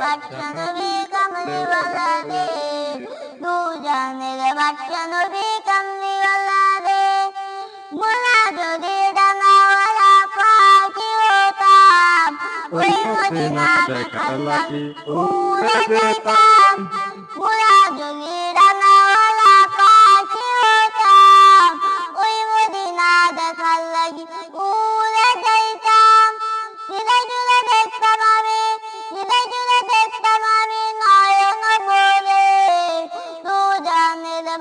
বাদশা নবী কামলিওয়ালা রে দু জানের নবী কামলিওয়ালা রে মোলা যদি ডানাওয়ালা পাখি হতাম ওই মদিনা দেখার উড়ে যেতাম মোলা যদি ডানাওয়ালা পাখি হতাম ওই মদিনা দেখার উড়ে যেতাম জুড়ে জুড়ে দেখতাম আমি জুড়ে জুড়ে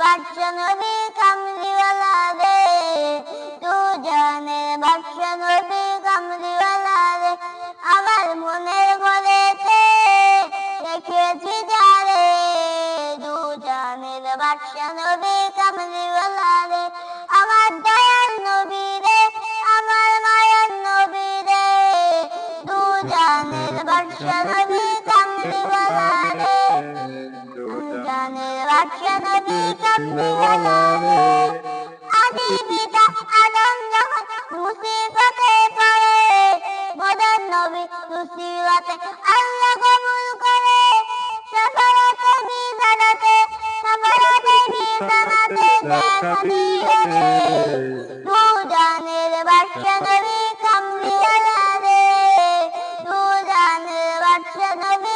বাদশা নবী কামলিওয়ালা রে তু জানের বাদশা নবী কামলিওয়ালা রে আমার মনের ঘরেতে রেখেছি যারে দু জানের বাদশা নবী কামলিওয়ালা রে আমার দয়াল নবী রে আমার মায়ের নবী রে দু জানের বাদশা নবী কামলিওয়ালা রে দু জানের বাদশা নবী কামলিওয়ালা আদি পিতা যখন মুসিবতে পড়ে মদন নবী মুসিবতে আল্লাহ কবুল করে সফরতে বিদানাতে সফরতে বিদানাতে দেখা দিয়েছে দু জানের নবী কামলিওয়ালা রে দু জানের নবী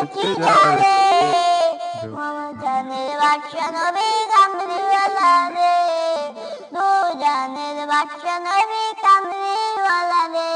যারে আমার জানের বাদশা নবী কামলিওয়ালা রে দু জানের বাদশা নবী কামলিওয়ালা রে